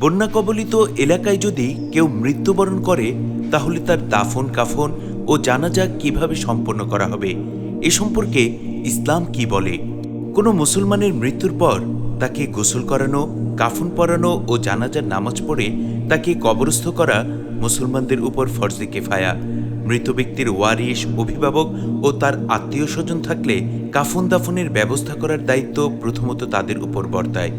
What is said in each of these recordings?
বন্যা কবলিত এলাকায় যদি কেউ মৃত্যুবরণ করে, তাহলে তার দাফন, কাফন ও জানাজা কীভাবে সম্পন্ন করা হবে? এ সম্পর্কে ইসলাম কি বলে? কোনো মুসলমানের মৃত্যুর পর তাকে গোসল করানো, কাফন পরানো ও জানাজার নামাজ পড়ে তাকে কবরস্থ করা মুসলমানদের উপর ফরজে কেফায়া। মৃত ব্যক্তির ওয়ারিশ, অভিভাবক ও তার আত্মীয় স্বজন থাকলে কাফন দাফনের ব্যবস্থা করার দায়িত্ব প্রথমত তাদের উপর বর্তায়।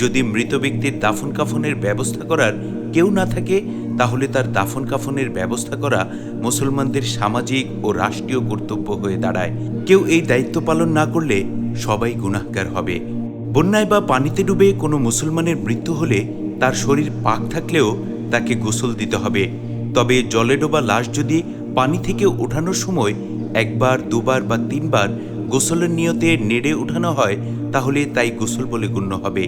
যদি মৃত ব্যক্তির দাফন কাফনের ব্যবস্থা করার কেউ না থাকে, তাহলে তার দাফন কাফনের ব্যবস্থা করা মুসলমানদের সামাজিক ও রাষ্ট্রীয় কর্তব্য হয়ে দাঁড়ায়। কেউ এই দায়িত্ব পালন না করলে সবাই গুনাহগার হবে। বন্যায় বা পানিতে ডুবে কোনো মুসলমানের মৃত্যু হলে তার শরীর পাক থাকলেও তাকে গোসল দিতে হবে। তবে জলে ডোবা লাশ যদি পানি থেকে ওঠানোর সময় একবার, দুবার বা তিনবার গোসলের নিয়তে নেড়ে ওঠানো হয়, তাহলে তাই গোসল বলে গণ্য হবে।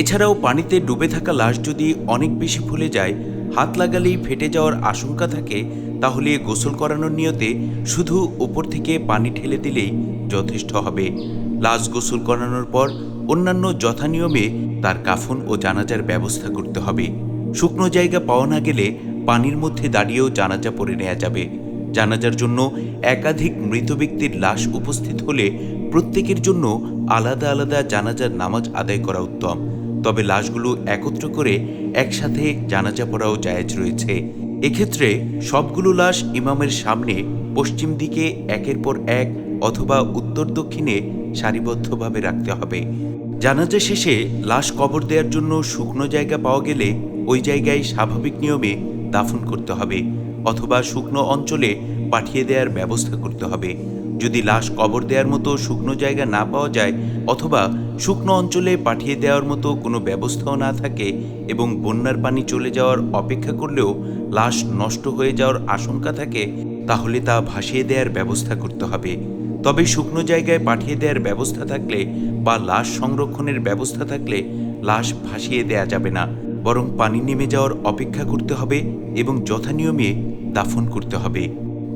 এছাড়াও পানিতে ডুবে থাকা লাশ যদি অনেক বেশি ফুলে যায়, হাত লাগালেই ফেটে যাওয়ার আশঙ্কা থাকে, তাহলে গোসল করানোর নিয়তে শুধু উপর থেকে পানি ঠেলে দিলেই যথেষ্ট হবে। লাশ গোসল করানোর পর অন্যান্য যথানিয়মে তার কাফন ও জানাজার ব্যবস্থা করতে হবে। শুকনো জায়গা পাওয়া না গেলে পানির মধ্যে দাঁড়িয়েও জানাজা পড়ে নেওয়া যাবে। জানাজার জন্য একাধিক মৃত ব্যক্তির লাশ উপস্থিত হলে প্রত্যেকের জন্য আলাদা আলাদা জানাজার নামাজ আদায় করা উত্তম। তবে লাশগুলো একত্র করে একসাথে জানাজা পড়াও জায়েজ রয়েছে। এক্ষেত্রে সবগুলো লাশ ইমামের সামনে পশ্চিম দিকে একের পর এক অথবা উত্তর দক্ষিণে সারিবদ্ধভাবে রাখতে হবে। জানাজা শেষে লাশ কবর দেওয়ার জন্য শুকনো জায়গা পাওয়া গেলে ওই জায়গায় স্বাভাবিক নিয়মে দাফন করতে হবে অথবা শুকনো অঞ্চলে পাঠিয়ে দেওয়ার ব্যবস্থা করতে হবে। যদি লাশ কবর দেওয়ার মতো শুকনো জায়গা না পাওয়া যায়, অথবা শুকনো অঞ্চলে পাঠিয়ে দেওয়ার মতো কোনো ব্যবস্থাও না থাকে এবং বন্যার পানি চলে যাওয়ার অপেক্ষা করলেও লাশ নষ্ট হয়ে যাওয়ার আশঙ্কা থাকে, তাহলে তা ভাসিয়ে দেওয়ার ব্যবস্থা করতে হবে। তবে শুকনো জায়গায় পাঠিয়ে দেওয়ার ব্যবস্থা থাকলে বা লাশ সংরক্ষণের ব্যবস্থা থাকলে লাশ ভাসিয়ে দেয়া যাবে না, বরং পানি নেমে যাওয়ার অপেক্ষা করতে হবে এবং যথানিয়মে দাফন করতে হবে।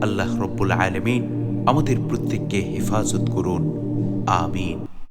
আল্লাহ রব্বুল আলমিন আমাদের প্রত্যেককে হেফাজত করুন। আমিন।